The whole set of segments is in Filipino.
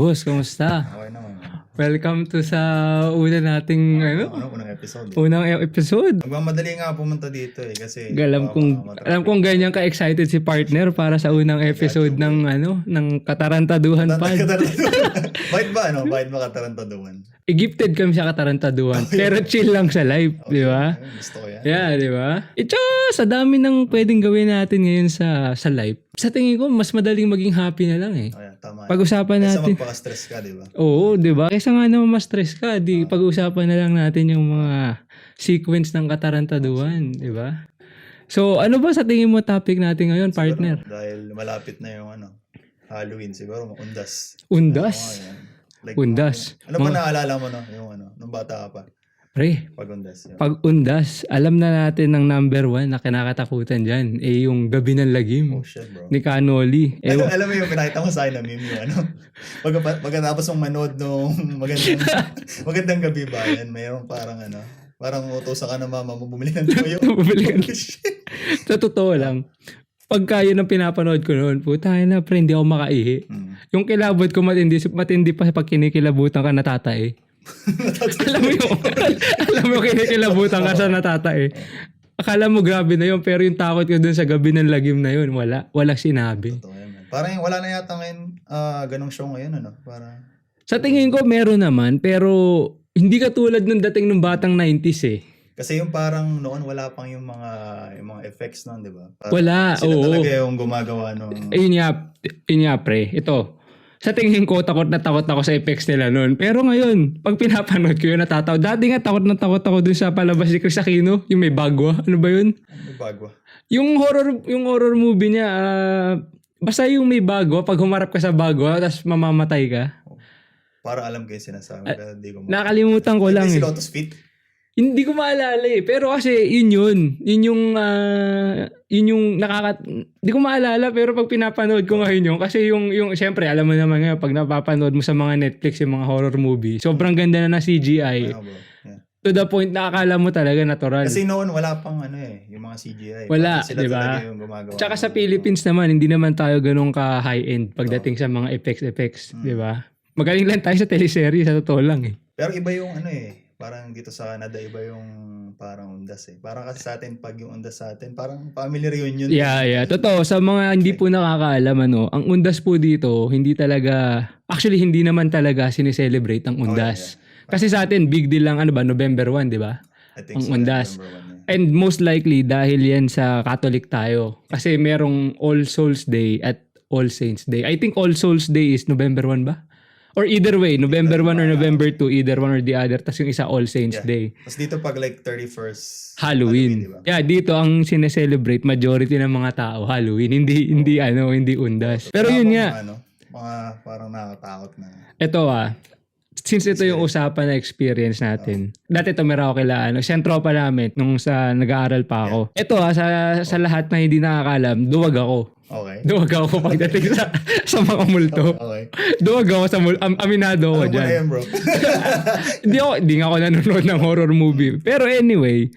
Boss, kamusta? Okay naman. Welcome to sa una nating ano, Ano, unang episode. unang e- episode. Magmamadali nga pumunta dito eh kasi Alam kong alam kong ganyan ka excited si partner para sa unang episode ng ano ng Katarantaduhan pa. Katarantaduhan. Bakit ba ano? Bakit ba katarantaduhan? Gifted kami sa Katarantaduhan. pero chill lang sa live, di ba? Gusto ko yan. Yeah, di ba? Ito, sa dami ng pwedeng gawin natin ngayon sa sa live. Sa tingin ko, mas madaling maging happy na lang eh. Ayan, tama. Pag-usapan Kaysa natin. magpaka-stress ka, di ba? Oo, di ba? Kaysa nga naman ma-stress ka, di pag-usapan na lang natin yung mga sequence ng katarantaduhan, di ba? So, ano ba sa tingin mo topic natin ngayon, partner? Siguro, dahil malapit na yung ano, Halloween siguro, undas. Undas. Yan. Like, Undas. Ano ba naalala mo no? Yung ano, nung bata ka pa? Pre, Pag undas. Yun. pag undas, alam na natin ng number one na kinakatakutan dyan, eh yung gabi ng lagim Oh shit, bro. ni Canoli. Eh, Alam, alam mo yung pinakita mo sa akin na meme yung ano, pag, pagkatapos mong manood nung magandang, magandang gabi ba yan, mayroong parang ano, parang utosan ka na mama mo bumili ng tuyo. Bumili ka sa totoo lang, pagka yun ang pinapanood ko noon, puta na, pre, hindi ako makaihi. Hmm. Yung kilabot ko matindi, matindi pa pag kinikilabutan ka natatae. alam mo yung, alam mo kinikilabutan ka sa natatae. Akala mo grabe na yun, pero yung takot ko dun sa gabi ng lagim na yun, wala. Wala sinabi. Totoo yan, man. Parang wala na yata ngayon ah, ganong show ngayon, ano? Para, Sa tingin ko, meron naman, pero hindi katulad nung dating nung batang 90s eh. kasi yung parang noon wala pang yung mga mga effects noon, di ba? Parang Wala, Sila oo. talaga yung gumagawa nung Ayun nga, yun nga pre, ito. Sa tingin ko, takot na takot ako sa effects nila noon. Pero ngayon, pag pinapanood ko yun, natatawa. Dati nga, takot na takot ako dun sa palabas ni Chris Aquino, yung may bagwa. Ano ba yun? ano bago. Yung horror, yung horror movie niya, ah, basta yung may bagwa, pag humarap ka sa bagwa, tapos mamamatay ka. Para alam ko yung sinasabi, pero hindi ko. Nakalimutan ko lang Hindi si eh. Lotus Fit? Hindi ko maalala eh. Pero kasi yun yun. Yun yung, ah, yun yung nakaka... Hindi ko maalala pero pag pinapanood ko ngayon yun. Kasi yung, yung syempre alam mo naman ngayon pag napapanood mo sa mga Netflix yung mga horror movie. Sobrang ganda na ng CGI. Yeah. To the point na akala mo talaga natural. Kasi noon wala pang ano eh, yung mga CGI. Wala, di ba? Tsaka sa Philippines naman, hindi naman tayo ganun ka high-end pagdating sa mga effects effects. Di ba? Magaling lang tayo sa teleserye, sa totoo lang eh. Pero iba yung ano eh, parang dito sa Canada, iba yung parang undas eh. Parang kasi sa atin, pag yung undas sa atin, parang family reunion. Yeah, yeah. Totoo, sa mga hindi po nakakaalam, ano, ang undas po dito, hindi talaga, actually, hindi naman talaga sineselebrate ang undas. Kasi sa atin, big deal lang, ano ba, November 1, di ba? I think ang so, undas. Yeah. And most likely, dahil yan sa Catholic tayo. Kasi merong All Souls Day at All Saints Day. I think All Souls Day is November 1 ba? Or either way, November 1 or November 2, either one or the other. Tapos yung isa All Saints Yeah. Day. Tapos dito pag like 31st Halloween. di ba? Yeah, dito ang sineselebrate majority ng mga tao Halloween, hindi hindi ano, hindi undas. Pero yun nga, Ano, mga parang nakakatakot na. ito ah, since ito yung usapan na experience natin. Dati ito meron ako kila ano, sentro pa namin nung sa nag-aaral pa ako. Ito ah, sa sa lahat na hindi nakakalam, duwag ako. Okay. Duwag ako pagdating sa sa mga multo. Okay. Duwag ako sa mul am, aminado ako Ano mo na diyan. yan, bro? Hindi ako, hindi nga ako nanonood ng horror movie. Pero anyway,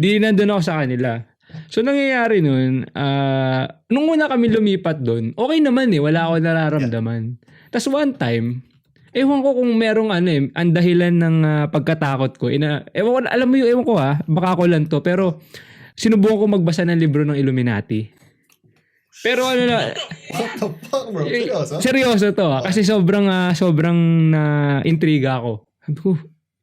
di nandun ako sa kanila. So nangyayari nun, ah, nung una kami lumipat doon, okay naman eh, wala ako nararamdaman. Tapos one time, ewan ko kung merong ano eh, ang dahilan ng ah, pagkatakot ko. Ina, ewan ko, alam mo yung ewan ko ha, baka ako lang to, pero sinubukan ko magbasa ng libro ng Illuminati. Pero ano na, What the fuck, bro? Seryoso? seryoso to ha, kasi sobrang ah, sobrang na intriga ako. Sabi ko,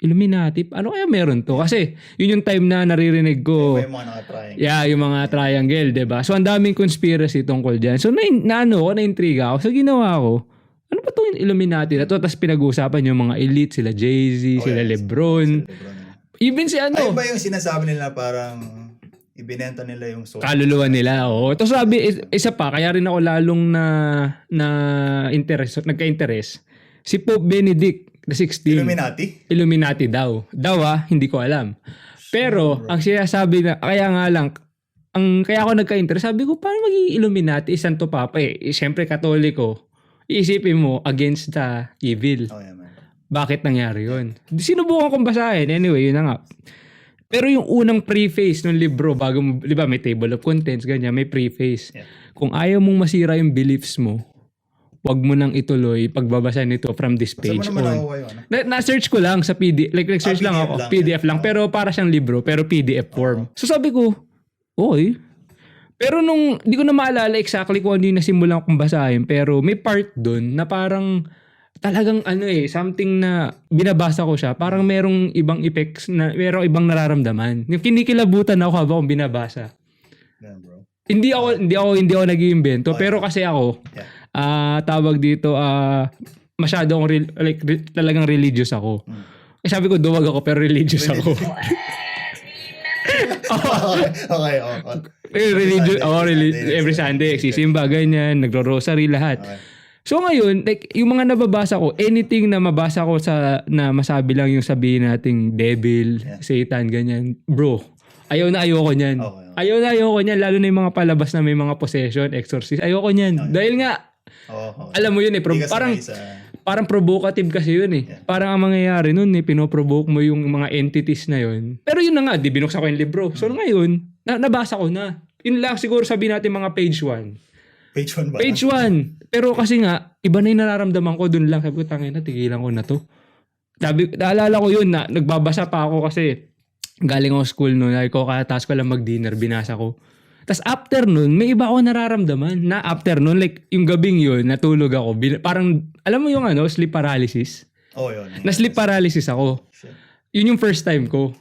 Illuminati, ano kaya meron to? Kasi yun yung time na naririnig ko. May mga nakatrying. Yeah, yung mga triangle, 'di ba? So ang daming conspiracy tungkol diyan. So na, na ano ko, na-intriga ako. So ginawa ko, ano ba 'tong Illuminati na to? Tapos pinag-uusapan yung mga elite, sila Jay-Z, Oh, sila yes. LeBron. Lebron, yeah. Even si ano, ba yung sinasabi nila parang ibinenta nila yung soul? kaluluwa nila. Oo. Tapos sabi, is- isa pa, kaya rin ako lalong na, na interest, nagka-interest. Si Pope Benedict the 16. Illuminati? Illuminati daw. Daw ah, hindi ko alam. Pero, ang sinasabi na, kaya nga lang, ang kaya ako nagka-interest, sabi ko, paano maging Illuminati? Santo Papa eh. eh Siyempre, katoliko. Iisipin mo, against the evil. Oh, yeah, man. Bakit nangyari yun? Sinubukan kong basahin. Anyway, yun na nga. Pero yung unang preface ng libro, bago di ba, may table of contents, ganyan, may preface. Yeah. Kung ayaw mong masira yung beliefs mo, wag mo nang ituloy pagbabasa nito from this mo page naman on. ano? Na, na-search ko lang sa PDF. Like, nag-search Ah, lang PDF ako. lang. PDF lang. Oo. Pero para siyang libro. Pero PDF form. So sabi ko, okay. Pero nung, di ko na maalala exactly kung ano yung nasimulan kong basahin. Pero may part doon na parang talagang ano eh, something na binabasa ko siya. Parang merong ibang effects na, merong ibang nararamdaman. Yung kinikilabutan ako habang binabasa. Yan, bro. Hindi ako, hindi ako, hindi ako nag-iimbento. Oh, Pero kasi ako, Yeah. ah tawag dito, ah masyado akong, rel- like, re- talagang religious ako. Mm. Eh, sabi ko, duwag ako, pero religious ako. okay, okay, okay. Sunday, oh, reli- Sunday, every Sunday, sisimba, ganyan, nagro-rosary, lahat. Okay. So ngayon, like, yung mga nababasa ko, anything na mabasa ko sa, na masabi lang yung sabihin nating devil, Yeah. satan, ganyan, bro, ayaw na ayoko niyan. Okay, okay. Ayaw na ayoko niyan, lalo na yung mga palabas na may mga possession, exorcist, ayoko niyan. Dahil nga, Oh, okay. alam mo yun eh, pro- parang, sanay sa... parang provocative kasi yun eh. Yeah. Parang ang mangyayari nun eh, pinoprovoke mo yung mga entities na yun. Pero yun na nga, di binuksan ko yung libro. So Mm. ngayon, na, nabasa ko na. Yun lang siguro sabihin natin mga page 1. Page 1 ba? Page 1. Pero kasi nga, iba na yung nararamdaman ko dun lang. Sabi ko, tangin na, tigilan ko na to. Sabi, naalala ko yun na nagbabasa pa ako kasi galing ako school noon. Like ko, kataas ko lang mag-dinner, binasa ko. Tapos after nun, may iba ako nararamdaman na after nun, like yung gabing yun, natulog ako. Bin- parang, alam mo yung ano, sleep paralysis? Oh, yun. Na sleep paralysis ako. Shit. Yun yung first time ko.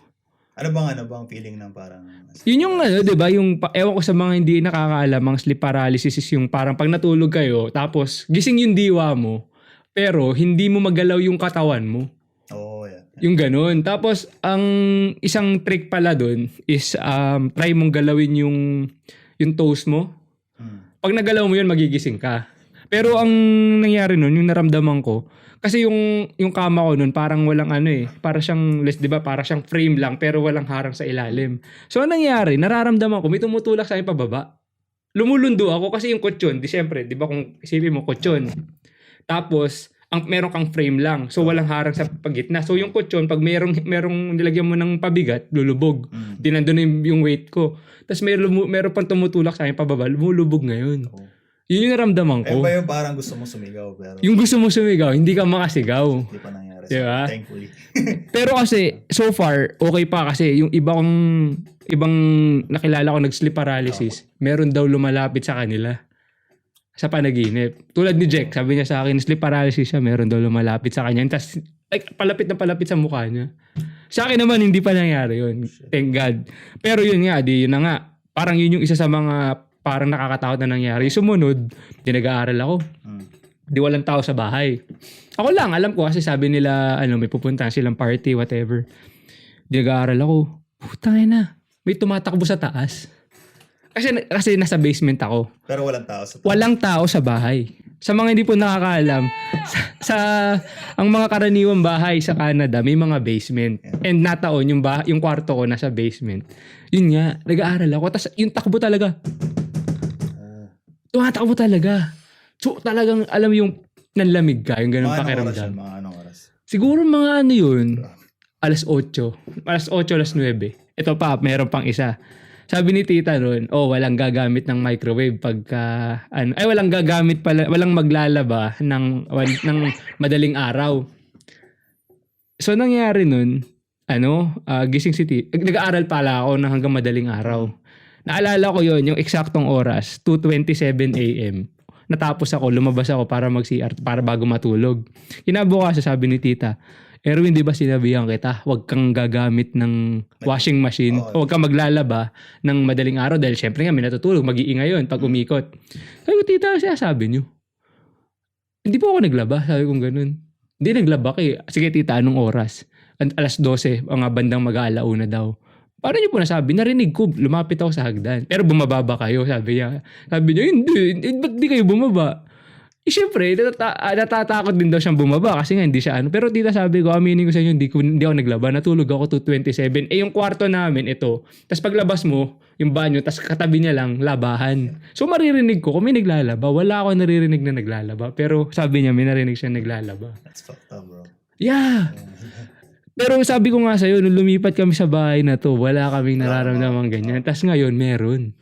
Ano bang ano bang feeling ng parang... Yun yung ano, 'di ba, yung ewan ko sa mga hindi nakakaalam, ang sleep paralysis is yung parang pag natulog kayo, tapos gising yung diwa mo, pero hindi mo magalaw yung katawan mo. Yung ganun. Tapos ang isang trick pala doon is um, try mong galawin yung yung toes mo. Hmm. Pag nagalaw mo yun, magigising ka. Pero ang nangyari nun, yung naramdaman ko, kasi yung yung kama ko nun parang walang ano eh, para siyang less 'di ba, para siyang frame lang pero walang harang sa ilalim. So ang nangyari, nararamdaman ko may tumutulak sa akin pababa. Lumulundo ako kasi yung kutsyon, di syempre, 'di ba kung isipin mo kutsyon. Tapos ang meron kang frame lang. So walang harang sa pagitna. So yung kutsyon, pag merong merong nilagyan mo ng pabigat, lulubog. Hmm. Di nandun na yung, yung weight ko. Tapos meron, lumu- meron pang tumutulak sa akin pababa, lumulubog ngayon. Oh. Yun yung naramdaman Eh ko. ba yung parang gusto mo sumigaw pero Yung gusto mo sumigaw, hindi ka makasigaw. hindi pa nangyari. Di ba? So, thankfully. Pero kasi, so far, okay pa kasi yung iba kong, ibang nakilala ko nag-sleep paralysis, meron daw lumalapit sa kanila sa panaginip. Tulad ni Jack, sabi niya sa akin, sleep paralysis siya, meron daw lumalapit sa kanya. Tapos, like, palapit na palapit sa mukha niya. Sa akin naman, hindi pa nangyari yun. Thank God. Pero yun nga, di yun na nga. Parang yun yung isa sa mga parang nakakatakot na nangyari. Sumunod, di nag-aaral ako. Hmm. Di walang tao sa bahay. Ako lang, alam ko kasi sabi nila, ano, may pupuntahan silang party, whatever. Di nag-aaral ako. Putang na. May tumatakbo sa taas. Kasi, kasi nasa basement ako. Pero walang tao sa Walang tao sa bahay. Sa mga hindi po nakakaalam, sa, sa ang mga karaniwang bahay sa Canada, may mga basement. And nataon yung bah, yung kwarto ko nasa basement. Yun nga, nag-aaral ako. Tapos yung takbo talaga, Oh. tumatakbo talaga. So talagang alam yung nanlamig ka, yung ganun Mga anong oras yun? pakiramdam. Mga anong oras? Siguro mga ano yun, alas 8. Alas 8, alas 9. Ito pa, meron pang isa. Sabi ni tita noon, oh, walang gagamit ng microwave pagka, ano, ay walang gagamit pala, walang maglalaba ng, wal- ng madaling araw. So, nangyari nun, ano, ah, gising si tita, nag-aaral pala ako ng hanggang madaling araw. Naalala ko yon yung eksaktong oras, 2.27 a.m. Natapos ako, lumabas ako para mag-CR, para bago matulog. Kinabukasan sabi ni tita, Erwin, di ba sinabihan kita, huwag kang gagamit ng washing machine, Oo. huwag kang maglalaba ng madaling araw dahil syempre nga may natutulog, mag-iingay yun pag umikot. Sabi ko, tita, siya sabi niyo. Hindi po ako naglaba, sabi ko ganun. Hindi naglaba kay. Sige tita, anong oras? An- alas 12, mga bandang mag-aalauna daw. Paano niyo po nasabi? Narinig ko, lumapit ako sa hagdan. Pero bumaba ba kayo? Sabi niya. Sabi niya, hindi. Ba't di kayo bumaba? Eh, syempre, natata- ah, natatakot din daw siyang bumaba kasi nga hindi siya ano. Pero tita sabi ko, aminin ko sa inyo, hindi, ko, hindi ako naglaba. Natulog ako 227. Eh, yung kwarto namin, ito. Tapos paglabas mo, yung banyo, tapos katabi niya lang, labahan. So maririnig ko kung may naglalaba. Wala ako naririnig na naglalaba. Pero sabi niya, may narinig siya naglalaba. That's fucked up, bro. Yeah! Pero sabi ko nga sa'yo, nung lumipat kami sa bahay na to, wala kaming nararamdaman ganyan. Tapos ngayon, meron.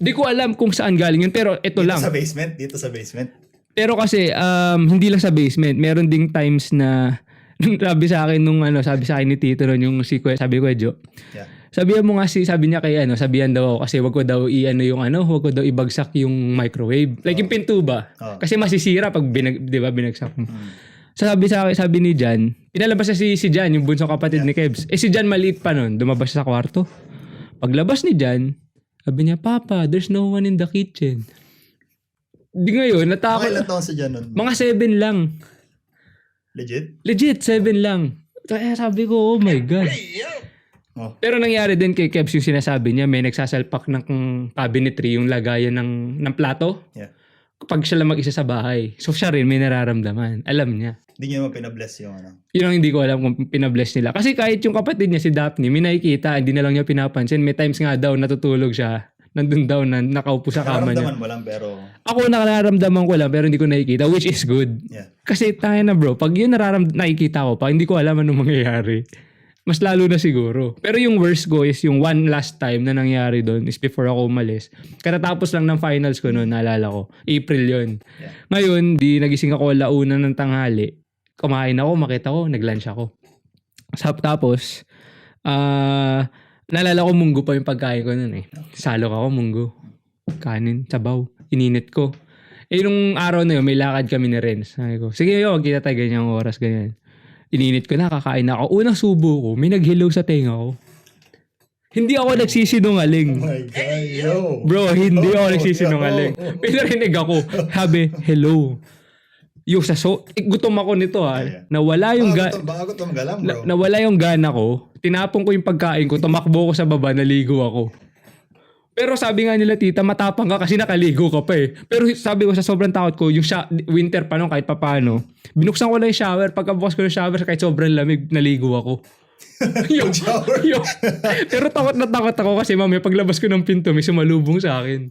Di ko alam kung saan galing yun, pero ito Dito lang. sa basement, dito sa basement. Pero kasi um, hindi lang sa basement, meron ding times na sabi sa akin nung ano, sabi sa akin ni Tito nun, yung si Kwe, sabi ko, Jo, Yeah. sabihan mo nga si, sabi niya kay ano, sabihan daw ako kasi wag ko daw i-ano yung ano, wag ko daw ibagsak yung microwave. Like yung pinto ba? Oh. Kasi masisira pag binag, 'di ba, binagsak mo. Hmm. So sabi sa akin, sabi ni Jan, pinalabas na si, si Jan, yung bunsong kapatid ni Kebs. Eh si Jan maliit pa nun, dumabas sa kwarto. Paglabas ni Jan, sabi niya, Papa, there's no one in the kitchen. Di ngayon, Mga natakot. ilang taon sa dyan nun? Mga seven lang. Legit? Legit, seven lang. Kaya sabi ko, oh my God. Oh. Pero nangyari din kay Kebs yung sinasabi niya, may nagsasalpak ng cabinetry, yung lagayan ng, ng plato. Yeah. Kapag siya lang mag-isa sa bahay. So siya rin may nararamdaman. Alam niya. Hindi niya naman pinabless yung ano. Yun ang hindi ko alam kung pinabless nila. Kasi kahit yung kapatid niya si Daphne, may nakikita, hindi na lang niya pinapansin. May times nga daw natutulog siya. Nandun daw na nakaupo sa kama niya. Nararamdaman mo lang pero Ako nararamdaman ko lang pero hindi ko nakikita, which is good. yeah. Kasi tayo na bro, pag yun nararam nakikita ko pa, hindi ko alam anong mangyayari. Mas lalo na siguro. Pero yung worst ko is yung one last time na nangyari doon is before ako umalis. Katatapos lang ng finals ko noon, naalala ko. April yun. Yeah. Ngayon, di nagising ako launa ng tanghali. Kumain ako, makita ko, nag-lunch ako. Sa- Tapos, ah, naalala ko munggo pa yung pagkain ko noon eh. Salok ako, munggo. Kanin, sabaw. Ininit ko. Eh, nung araw na yun, may lakad kami ni Renz. Sabi ko, sige yo, magkita tayo ganyang oras, ganyan. Ininit ko na, kakain na ako. Unang subo ko, may nag-hello sa tenga ko. Hindi ako Oh nagsisinungaling. my God, yo! Bro, hindi ako Oh, nagsisinungaling. yo. May narinig ako. Sabi, hello. Yung sa so, eh, gutom ako nito ha. Yeah, yeah. Nawala yung ga- gutom, baka gutom ka lang, na- bro. nawala yung gana ko. Tinapon ko yung pagkain ko, tumakbo ko sa baba, naligo ako. Pero sabi nga nila, tita, matapang ka kasi nakaligo ka pa eh. Pero sabi ko sa sobrang takot ko, yung sha- winter pa nung kahit papano, binuksan ko lang yung shower. Pagkabukas ko ng shower, kahit sobrang lamig, naligo ako. yung, Shower. yung, pero takot na takot ako kasi mamaya paglabas ko ng pinto, may sumalubong sa akin.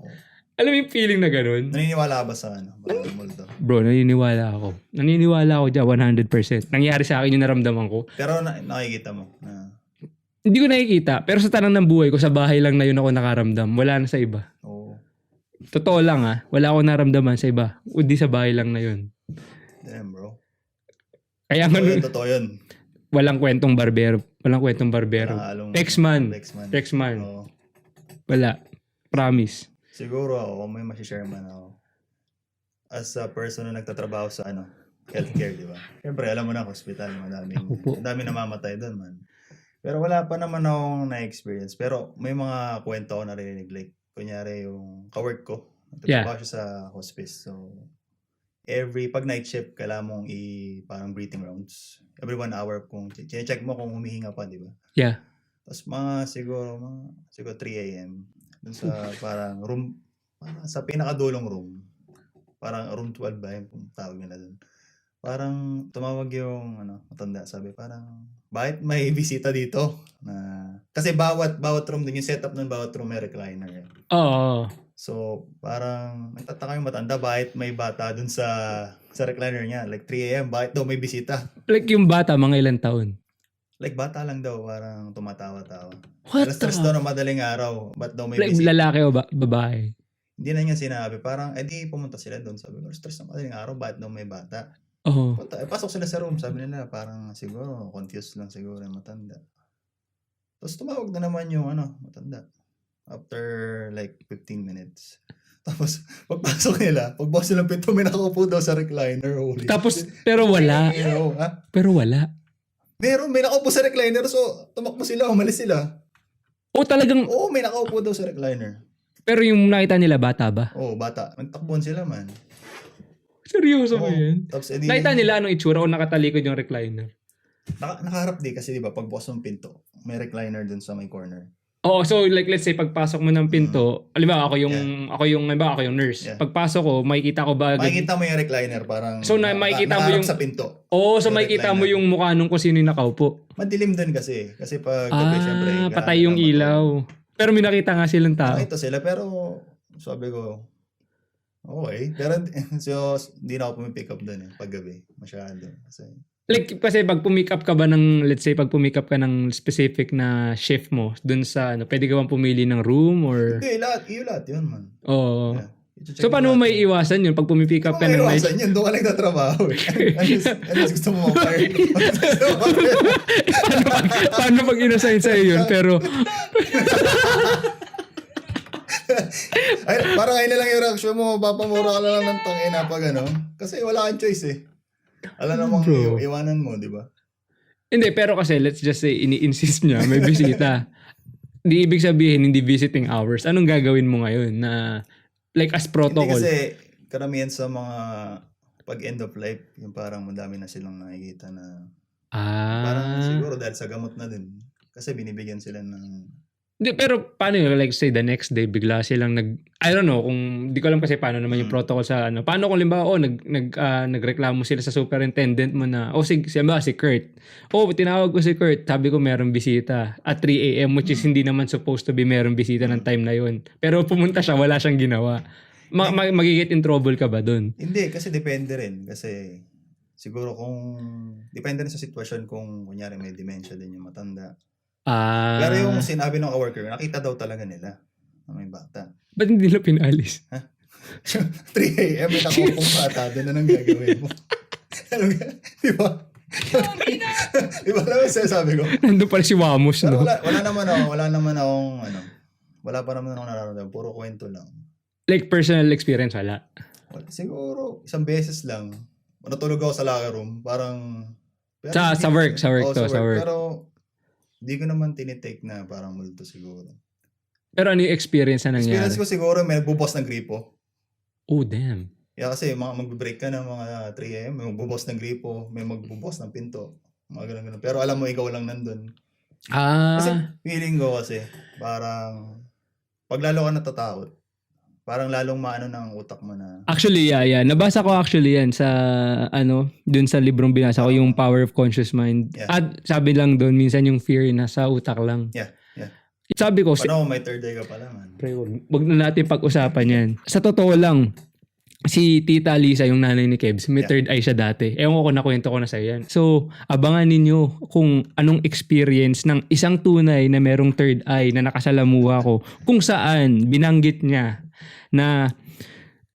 Alam mo yung feeling na ganun? Naniniwala ba sa ano? Multo. Bro, naniniwala ako. Naniniwala ako dyan 100%. Nangyari sa akin yung naramdaman ko. Pero na, nakikita mo na, Hindi ko nakikita, pero sa tanang ng buhay ko, sa bahay lang na yun ako nakaramdam. Wala na sa iba. oh, Totoo lang ah, wala akong naramdaman sa iba. Kundi sa bahay lang na yun. damn, bro. Kaya Totoo nga yun, totoo yun. walang kwentong barbero. Walang kwentong barbero. Nakahalong- X-Man. X-Man. X-Man. Oo. Wala. Promise. Siguro ako, kung may masishare man ako. As a person na nagtatrabaho sa ano, healthcare, di ba? Siyempre, alam mo na, hospital, madaming, Ako po. madami namamatay doon, man. Pero wala pa naman akong na-experience. Pero may mga kwento ako narinig. Like, kunyari yung kawork ko. Nagtatrabaho siya sa hospice. So, every, pag night shift, kailangan mong i, parang breathing rounds. Every one hour, kung check mo kung humihinga pa, di ba? Yeah. Tapos mga siguro, mga, siguro 3 a.m. Dun sa parang room, parang sa pinakadulong room. Parang room 12 ba yung tawag nila dun. Parang tumawag yung ano, matanda, sabi parang bakit may bisita dito? Na kasi bawat bawat room din yung setup ng bawat room may recliner. eh. Oo. So, parang nagtataka yung matanda bakit may bata dun sa sa recliner niya. Like 3 a.m. bakit daw may bisita? Like yung bata, mga ilang taon. Like bata lang daw, parang tumatawa-tawa. What Alas the? daw ng madaling araw. Ba't daw may Like bisita? lalaki o ba- babae? Hindi na niya sinabi. Parang, edi pumunta sila doon. Sabi ko, stress ng madaling araw. Ba't daw may bata? Oo. Punta, eh, pasok sila sa room. Sabi nila, parang siguro, confused lang siguro yung matanda. Tapos tumawag na naman yung ano, matanda. After like 15 minutes. Tapos, pagpasok nila, pagbukas nilang pinto, may nakaupo daw sa recliner. Holy Tapos, shit. pero wala. You know, ha? Pero wala. Meron, may nakaupo sa recliner. So, tumakbo sila, umalis sila. O talagang, Oo, may nakaupo daw sa recliner. pero yung nakita nila bata ba? Oo, bata. Nagtakbuhan sila man. Seryoso ba yun? Tapos edi, Nakita nila anong itsura o nakatalikod yung recliner? naka, nakaharap di kasi di ba pagbukas ng pinto, may recliner dun sa may corner. Oo, so like let's say pagpasok mo ng pinto, alimbawa ako yung ako yung halimbawa ako yung nurse. Yeah. Pagpasok ko, makikita ko ba Makikita mo yung recliner parang So, na- makikita mo yung- sa pinto. Oo, so makikita mo yung mukha nung kung sino yung nakaupo. Madilim din kasi. Kasi pag gabi, syempre. Ah, kailangan patay yung ilaw. Pero may nakita nga silang tao. Nakita sila pero sabi ko, okay. Pero so, di na ako pumipick up dun eh, pag gabi. Masyado. Kasi Like, kasi pag pumick up ka ba ng, let's say, pag pumick up ka ng specific na shift mo, dun sa, ano, pwede ka bang pumili ng room or, Hindi, lahat. Iyo lahat yun, man. oh. Yeah. So, paano mo may yun. iwasan yun pag pumipick up ka ng night? maiwasan yun? Doon ka lang nagtatrabaho eh. Unless, unless gusto mo mag-fire. Paano pag, paano pag inassign sa'yo yun? Pero, Ay, parang ngayon na lang yung reaction mo, papamura ka na lang ng tangina pag ano. Kasi wala kang choice eh. Alam namang Bro. i- iwanan mo, di ba? hindi, pero kasi, let's just say, ini-insist niya, may bisita. Di ibig sabihin, hindi visiting hours. Anong gagawin mo ngayon na, like, as Hindi protocol? kasi karamihan sa mga pag end of life, yung parang madami na silang nakikita na parang ah. siguro dahil sa gamot na din. Kasi binibigyan sila ng Hindi, pero paano yun? Like say the next day, bigla silang nag... I don't know, kung... Di ko alam kasi paano naman yung Mm. protocol sa ano. Paano kung limbawa, oh, nag, nag, ah, nagreklamo sila sa superintendent mo na, oh, si, si, si Kurt. Oh, tinawag ko si Kurt. Sabi ko meron bisita at 3 a.m. which is hindi naman supposed to be meron bisita ng time na yun. Pero pumunta siya, wala siyang ginawa. Ma- ma- magigit in trouble ka ba dun? Hindi, kasi depende rin. Kasi siguro kung... Depende rin sa sitwasyon kung kunyari may dementia din yung matanda. Ah, Pero yung sinabi ng coworker, nakita daw talaga nila na may bata. ba't hindi nila pinalis? 3 a.m. may nakupong bata, doon na nang gagawin mo. ano? Di ba? Di ba alam mo sabi ko? Nandun pala si Wamos, Pero no? wala, wala naman ako, wala naman akong, ano, wala pa naman akong nararamdaman. Puro kwento lang. Like personal experience, wala. Wala, siguro, isang beses lang. Natulog ako sa locker room. Parang, pero Sa- hindi sa work, sa work Oo, to, sa work. Pero, di ko naman tinitake na parang multo siguro. Pero ano yung experience na nangyari? Experience ko siguro, may nagbubukas ng gripo. Oh, damn. Yeah, kasi mga magbe-break ka ng mga 3 a.m., may magbubukas ng gripo, may magbubukas ng pinto. Mga ganun, ganun. Pero alam mo, ikaw lang nandun. Kasi Ah, feeling ko kasi, parang, pag lalo ka natatakot, parang lalong maano ng utak mo na, actually, yeah, yeah. Nabasa ko actually yan sa, ano, dun sa librong binasa ko, yung Power of Conscious Mind. Yeah. At sabi lang dun, minsan yung fear nasa utak lang. Yeah, yeah. Sabi ko, si- paano may third day ka pa lang? Pre, wag, wag na natin pag-usapan yan. Sa totoo lang, si Tita Lisa, yung nanay ni Kebs, may Yeah. third eye siya dati. Ewan ko kung nakwento ko na sa yan. So, abangan ninyo kung anong experience ng isang tunay na merong third eye na nakasalamuha ko. Kung saan binanggit niya na